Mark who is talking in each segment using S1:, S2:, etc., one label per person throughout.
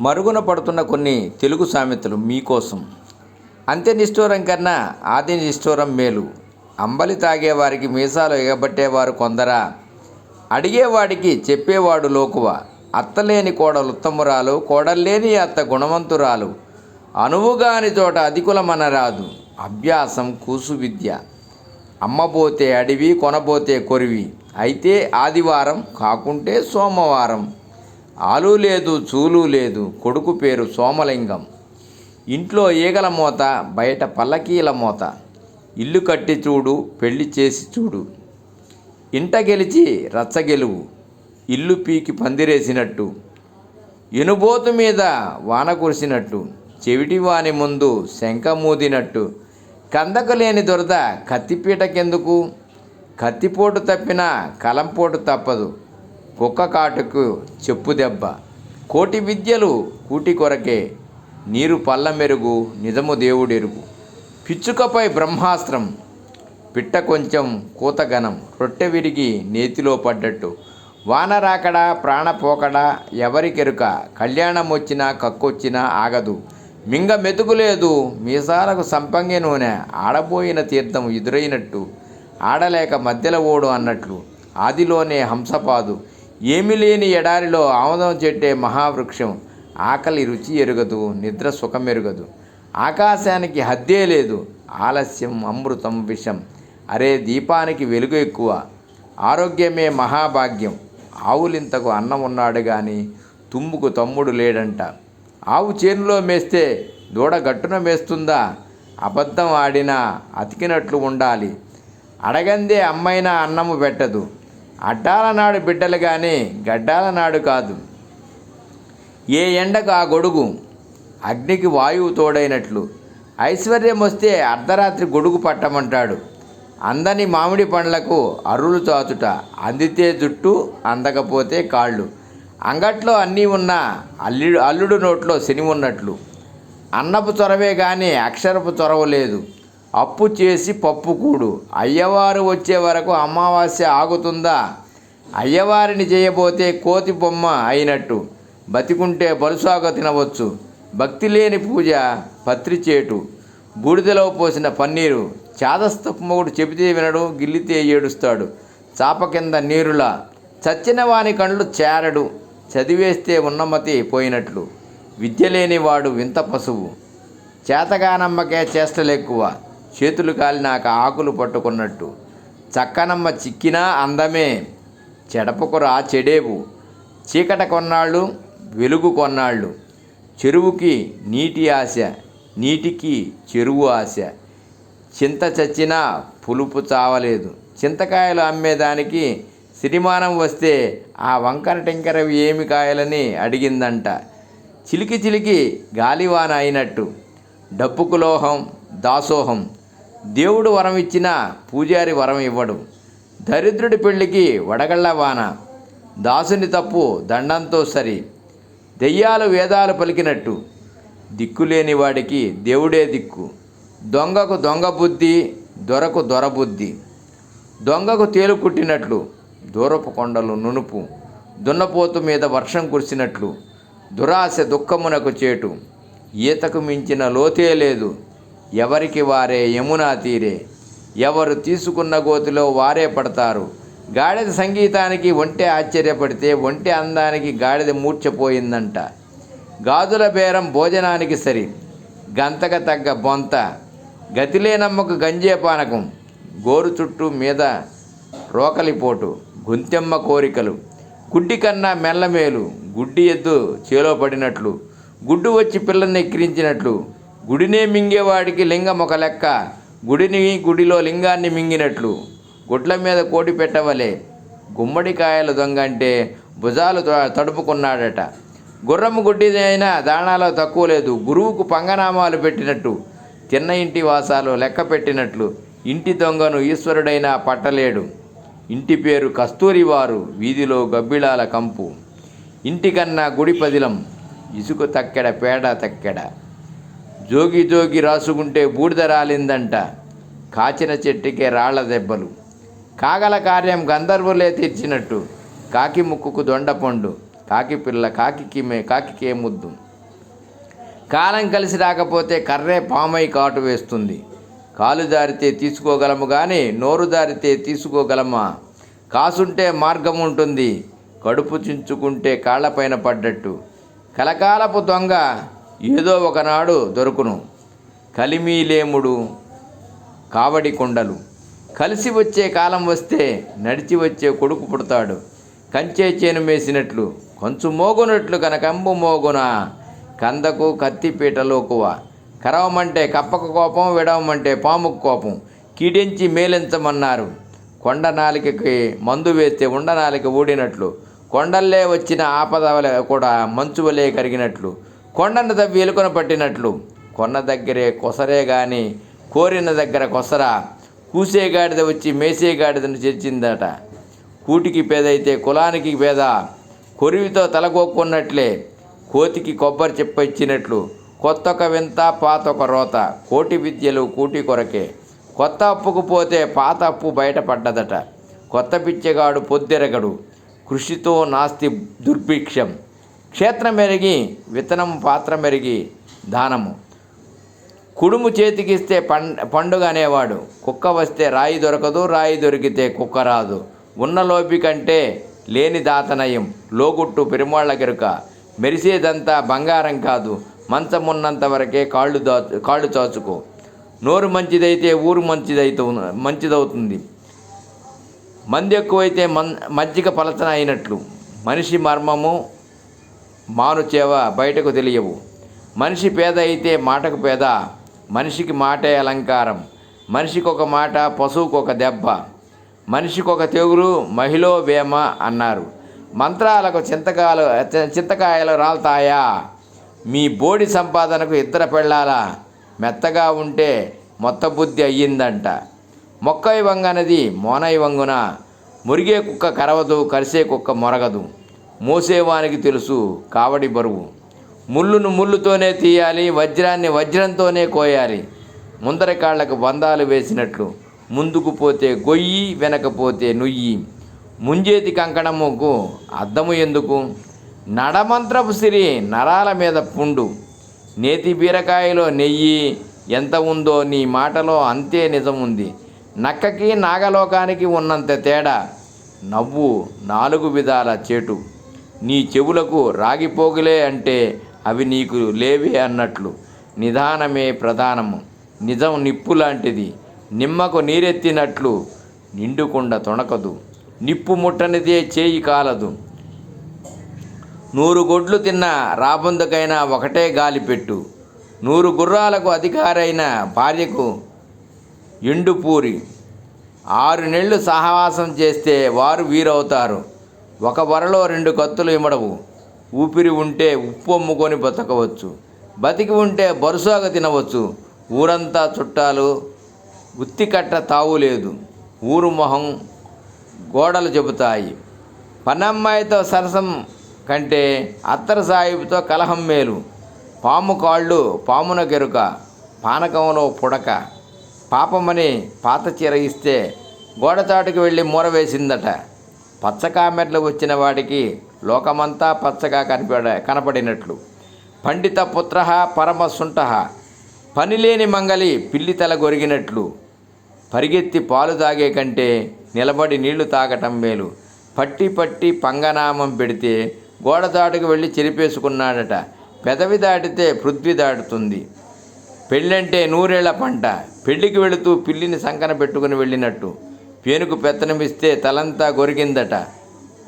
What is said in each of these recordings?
S1: మరుగున పడుతున్న కొన్ని తెలుగు సామెతలు మీకోసం. అంత్య నిష్ఠూరం కన్నా ఆది నిష్ఠూరం మేలు. అంబలి తాగేవారికి మీసాలు ఎగబట్టేవారు కొందరా. అడిగేవాడికి చెప్పేవాడు లోకువ. అత్తలేని కోడలు ఉత్తమురాలు కోడల్లేని అత్త గుణవంతురాలు. అనువుగాని చోట అధికులమనరాదు. అభ్యాసం కూసు విద్య. అమ్మబోతే అడివి కొనబోతే కొరివి. అయితే ఆదివారం కాకుంటే సోమవారం. ఆలు లేదు చూలు లేదు కొడుకు పేరు సోమలింగం. ఇంట్లో ఈగల మోత బయట పల్లకీల మోత. ఇల్లు కట్టి చూడు పెళ్ళి చేసి చూడు. ఇంట గెలిచి రచ్చ గెలువు. ఇల్లు పీకి పందిరేసినట్టు. ఎనుబోతు మీద వాన కురిసినట్టు. చెవిటి వాని ముందు శంఖ మూదినట్టు. కందకు లేని దురద కత్తిపీటకెందుకు? కత్తిపోటు తప్పినా కలంపోటు తప్పదు. కుక్క కాటుకు చెప్పు దెబ్బ. కోటి విద్యలు కూటి కొరకే నీరు పల్ల మెరుగు నిజము దేవుడెరుగు. పిచ్చుకపై బ్రహ్మాస్త్రం పిట్ట కొంచెం కూతగనం రొట్టె విరిగి నేతిలో పడ్డట్టు. వాన రాకడా ప్రాణ పోకడా ఎవరికెరుక? కళ్యాణం వచ్చినా కక్కొచ్చినా ఆగదు. మింగ మెతుకులేదు మీసాలకు సంపంగి నూనె. ఆడబోయిన తీర్థం ఎదురైనట్టు. ఆడలేక మధ్యల ఓడు అన్నట్లు. ఆదిలోనే హంసపాదు. ఏమి లేని ఎడారిలో ఆముదం చెట్టే మహావృక్షం. ఆకలి రుచి ఎరుగదు నిద్ర సుఖమెరుగదు ఆకాశానికి హద్దే లేదు ఆలస్యం అమృతం విషం. అరే దీపానికి వెలుగు ఎక్కువ. ఆరోగ్యమే మహాభాగ్యం. ఆవులింతకు అన్నం ఉన్నాడు కానీ తుమ్ముకు తమ్ముడు లేడంట. ఆవు చేనులో మేస్తే దూడ గట్టున మేస్తుందా? అబద్ధం ఆడినా అతికినట్లు ఉండాలి. అడగందే అమ్మైనా అన్నము పెట్టదు. అడ్డాల నాడు బిడ్డలు కానీ గడ్డాల నాడు కాదు. ఏ ఎండకు ఆ గొడుగు అగ్నికి వాయువు తోడైనట్లు. ఐశ్వర్యం వస్తే అర్ధరాత్రి గొడుగు పట్టమంటాడు. అందని మామిడి పండ్లకు అరులు చాచుట అందితే జుట్టు అందకపోతే కాళ్ళు. అంగట్లో అన్నీ ఉన్నా అల్లుడు అల్లుడు నోట్లో శని ఉన్నట్లు. అన్నపు చొరవే కానీ అక్షరపు చొరవ లేదు అప్పు చేసి పప్పు కూడు. అయ్యవారు వచ్చే వరకు అమావాస్య ఆగుతుందా? అయ్యవారిని చేయబోతే కోతి బొమ్మ అయినట్టు. బతికుంటే బలుసాగ తినవచ్చు. భక్తి లేని పూజ పత్రిచేటు బూడిదలో పోసిన పన్నీరు. చాదస్తపమొగుడు చెబితే వినడు గిల్లితే ఏడుస్తాడు. చాప కింద నీరులా. చచ్చిన వాని కండ్లు చేరడు. చదివేస్తే ఉన్నమతి పోయినట్లు. విద్య లేనివాడు వింత పశువు. చేతగానమ్మకే చేష్టలెక్కువ. చేతులు కాలినాక ఆకులు పట్టుకున్నట్టు. చక్కనమ్మ చిక్కినా అందమే చెడపకురా చెడేవు. చీకట కొన్నాళ్ళు వెలుగు కొన్నాళ్ళు. చెరువుకి నీటి ఆశ నీటికి చెరువు ఆశ. చింత చచ్చినా పులుపు చావలేదు. చింతకాయలు అమ్మేదానికి సిరిమానం వస్తే ఆ వంకర టింకరవి ఏమి కాయలని అడిగిందంట. చిలికి చిలికి గాలివాన అయినట్టు. డప్పుకు లోహం దాసోహం. దేవుడు వరం ఇచ్చినా పూజారి వరం ఇవ్వడు దరిద్రుడి పెళ్ళికి వడగళ్ళ వాన. దాసుని తప్పు దండంతో సరి. దెయ్యాలు వేదాలు పలికినట్టు. దిక్కులేని వాడికి దేవుడే దిక్కు. దొంగకు దొంగ బుద్ధి దొరకు దొర బుద్ధి. దొంగకు తేలు కుట్టినట్లు. దూరపు కొండలు నునుపు. దున్నపోతు మీద వర్షం కురిసినట్లు. దురాశ దుఃఖమునకు చేటు. ఈతకు మించిన లోతే లేదు. ఎవరికి వారే యమునా తీరే? ఎవరు తీసుకున్న గోతిలో వారే పడతారు? గాడిద సంగీతానికి ఒంటె ఆశ్చర్యపడితే ఒంటే అందానికి గాడిద మూర్చపోయిందంట గాజుల బేరం భోజనానికి సరి. గంతక తగ్గ బొంత. గతిలేనమ్మకు గంజే పానకం. గోరు చుట్టూ మీద రోకలిపోటు. గుంతెమ్మ కోరికలు. గుడ్డి కన్నా మెల్లమేలు. గుడ్డి ఎద్దు చేలో పడినట్లు. గుడ్డు వచ్చి పిల్లని ఎక్కిరించినట్లు. గుడినే మింగేవాడికి లింగం ఒక లెక్క. గుడిని గుడిలో లింగాన్ని మింగినట్లు. గుడ్ల మీద కోటి పెట్టవలే. గుమ్మడికాయల దొంగ అంటే భుజాలు తడుపుకున్నాడట. గుర్రము గుడ్డిదైనా దాణాలో తక్కువ లేదు. గురువుకు పంగనామాలు పెట్టినట్టు. తిన్న ఇంటి వాసాలు లెక్క పెట్టినట్లు. ఇంటి దొంగను ఈశ్వరుడైనా పట్టలేడు. ఇంటి పేరు కస్తూరివారు వీధిలో గబ్బిళాల కంపు. ఇంటికన్నా గుడి పదిలం. ఇసుక తక్కెడ పేడ తక్కెడ. జోగి జోగి రాసుకుంటే బూడిద రాలిందంట. కాచిన చెట్టుకే రాళ్ళ దెబ్బలు. కాగల కార్యం గంధర్వులే తీర్చినట్టు. కాకి ముక్కుకు దొండపండు కాకి పిల్ల కాకికి మే కాకికే ముద్దు. కాలం కలిసి రాకపోతే కర్రే పామై కాటు వేస్తుంది. కాలు దారితే తీసుకోగలము కానీ నోరు దారితే తీసుకోగలమా? కాసుంటే మార్గం ఉంటుంది. కడుపు చించుకుంటే కాళ్ళపైన పడ్డట్టు. కలకాలపు దొంగ ఏదో ఒకనాడు దొరుకును. కలిమీలేముడు కావడి కొండలు. కలిసి వచ్చే కాలం వస్తే నడిచి వచ్చే కొడుకు పుడతాడు. కంచే చేను మేసినట్లు కొంచెం మోగునట్లు కనకంబు మోగున కందకు కత్తిపీటలోకువ కరవమంటే కప్పకు కోపం విడవమంటే పాముకు కోపం. కీడించి మేలించమన్నారు. కొండ నాలికకి మందు వేస్తే ఉండ నాలిక ఊడినట్లు. కొండల్లే వచ్చిన ఆపద కూడా మంచువలే కరిగినట్లు. కొండను తవ్వి ఎలుకను పట్టినట్లు. కొన్న దగ్గరే కొసరే గాని కోరిన దగ్గర కొసరా. కూసే గాడిద వచ్చి మేసే గాడిదను చేర్చిందట. కూటికి పేదైతే కులానికి పేద. కొరివితో తలగొక్కున్నట్లే కోతికి కొబ్బరి చెప్ప ఇచ్చినట్లు. కొత్త ఒక వింత పాత ఒక రోత. కోటి విద్యలు కూటి కొరకే. కొత్త అప్పుకు పోతే పాత అప్పు బయటపడ్డదట. కొత్త పిచ్చగాడు పొద్దెరగడు. కృషితో నాస్తి దుర్భిక్షం. క్షేత్రం పెరిగి విత్తనం పాత్ర పెరిగి దానము. కుడుము చేతికిస్తే పం పండుగ అనేవాడు. కుక్క వస్తే రాయి దొరకదు రాయి దొరికితే కుక్క రాదు. ఉన్న లోపి కంటే లేని దాతనయం లోగుట్టు పెరుమాళ్ళ గెరుక మెరిసేదంతా బంగారం కాదు మంచమున్నంత వరకే కాళ్ళు దాచు కాళ్ళు చాచుకో. నోరు మంచిదైతే ఊరు మంచిదైతే మంచిదవుతుంది. మంది ఎక్కువైతే మన్ మజ్జిగ పలచన అయినట్లు. మనిషి మర్మము మానుచేవ బయటకు తెలియవు. మనిషి పేద అయితే మాటకు పేద మనిషికి మాటే అలంకారం మనిషికి ఒక మాట పశువుకు ఒక దెబ్బ. మనిషికి ఒక తెగులు మహిళ వేమ అన్నారు. మంత్రాలకు చింతకాలు చింతకాయలు రాలుతాయా? మీ బోడి సంపాదనకు ఇద్దరు పెళ్ళాలా? మెత్తగా ఉంటే మొత్త బుద్ధి అయ్యిందంట. మొక్కై వంగనది మోనై వంగున మురిగే కుక్క కరవదు కరిసే కుక్క మొరగదు. మోసేవానికి తెలుసు కావడి బరువు. ముళ్ళును ముళ్ళుతోనే తీయాలి వజ్రాన్ని వజ్రంతోనే కోయాలి. ముందర కాళ్ళకు బంధాలు వేసినట్లు ముందుకు పోతే గొయ్యి వెనకపోతే నుయ్యి. ముంజేతి కంకణముకు అద్దము ఎందుకు? నడమంత్రపు సిరి నరాల మీద పుండు. నేతి బీరకాయలో నెయ్యి ఎంత ఉందో నీ మాటలో అంతే నిజం ఉంది నక్కకి నాగలోకానికి ఉన్నంత తేడా. నవ్వు నాలుగు విధాల చేటు. నీ చెవులకు రాగిపోగులే అంటే అవి నీకు లేవే అన్నట్లు. నిదానమే ప్రధానము. నిజం నిప్పు లాంటిది. నిమ్మకు నీరెత్తినట్లు నిండుకుండ తొణకదు. నిప్పు ముట్టనిదే చేయి కాలదు. నూరు గొడ్లు తిన్న రాబందుకైనా ఒకటే గాలి పెట్టు. నూరు గుర్రాలకు అధికారైన భార్యకు ఎండుపూరి ఆరు నెలలు సహవాసం చేస్తే వారు వీరవుతారు. ఒక వరలో రెండు కత్తులు ఇమ్మడవు. ఊపిరి ఉంటే ఉప్పు అమ్ముకొని బతకవచ్చు. బతికి ఉంటే బరుసాగా తినవచ్చు. ఊరంతా చుట్టాలు ఉత్తికట్ట తావు లేదు. ఊరు మొహం గోడలు చెబుతాయి. పనమ్మాయితో సరసం కంటే అత్తర సాహిబుతో కలహం మేలు. పాము కాళ్ళు పామున గెరుక పానకంలో పుడక. పాపమని పాత చీర ఇస్తే గోడచాటుకు వెళ్ళి మూర వేసిందట. పచ్చ కామెర్లు వచ్చిన వాడికి లోకమంతా పచ్చగా కనిపడ కనపడినట్లు. పండిత పుత్ర పరమసుంట. పనిలేని మంగలి పిల్లి తల గొరిగినట్లు. పరిగెత్తి పాలు తాగే కంటే నిలబడి నీళ్ళు తాగటం మేలు. పట్టి పట్టి పంగనామం పెడితే గోడ దాటుకు వెళ్ళి చెరిపేసుకున్నాడట. పెదవి దాటితే పృథ్వీ దాటుతుంది. పెళ్ళంటే నూరేళ్ళ పంట. పెళ్ళికి వెళుతూ పిల్లిని సంకన పెట్టుకుని వెళ్ళినట్టు. పేనుకు పెత్తనమిస్తే తలంతా గొరిగిందట.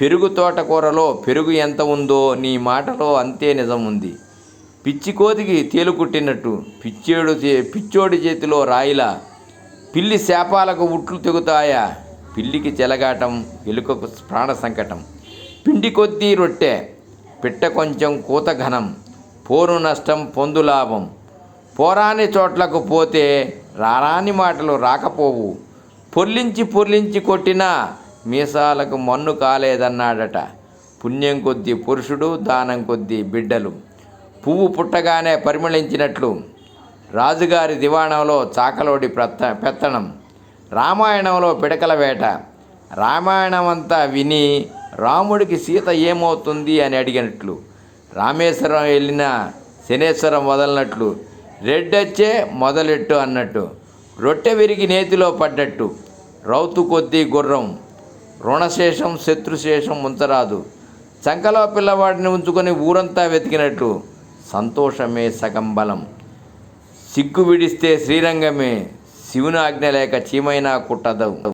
S1: పెరుగు తోటకూరలో పెరుగు ఎంత ఉందో నీ మాటలో అంతే నిజం ఉంది పిచ్చి కోతికి తేలు కుట్టినట్టు పిచ్చేడు చే- పిచ్చోడి చేతిలో రాయిలా. పిల్లి శాపాలకు ఉట్లు తెగుతాయా? పిల్లికి చెలగాటం ఎలుకకు ప్రాణ సంకటం. పిండి కొద్దీ రొట్టె పిట్ట కొంచెం కూత ఘనం పోరు నష్టం పొందు లాభం. పోరాని చోట్లకు పోతే రారాని మాటలు రాకపోవు. పొర్లించి పొర్లించి కొట్టినా మీసాలకు మన్ను కాలేదన్నాడట. పుణ్యం కొద్దీ పురుషుడు దానం కొద్దీ బిడ్డలు. పువ్వు పుట్టగానే పరిమళించినట్లు. రాజుగారి దివాణంలో చాకలోడి ప్రత్త పెత్తనం. రామాయణంలో పిడకల వేట. రామాయణం అంతా విని రాముడికి సీత ఏమవుతుంది అని అడిగినట్లు. రామేశ్వరం వెళ్ళిన శనేశ్వరం వదలనట్లు. రెడ్డొచ్చే మొదలెట్టు అన్నట్టు. రొట్టె విరిగి నేతిలో పడ్డట్టు. రౌతు కొద్దీ గుర్రం. రుణశేషం శత్రుశేషం ఉంచరాదు. చంకలో పిల్లవాడిని ఉంచుకొని ఊరంతా వెతికినట్టు. సంతోషమే సగం బలం. సిగ్గు విడిస్తే శ్రీరంగమే. శివుని ఆజ్ఞ లేక చీమైనా కుట్టదవు.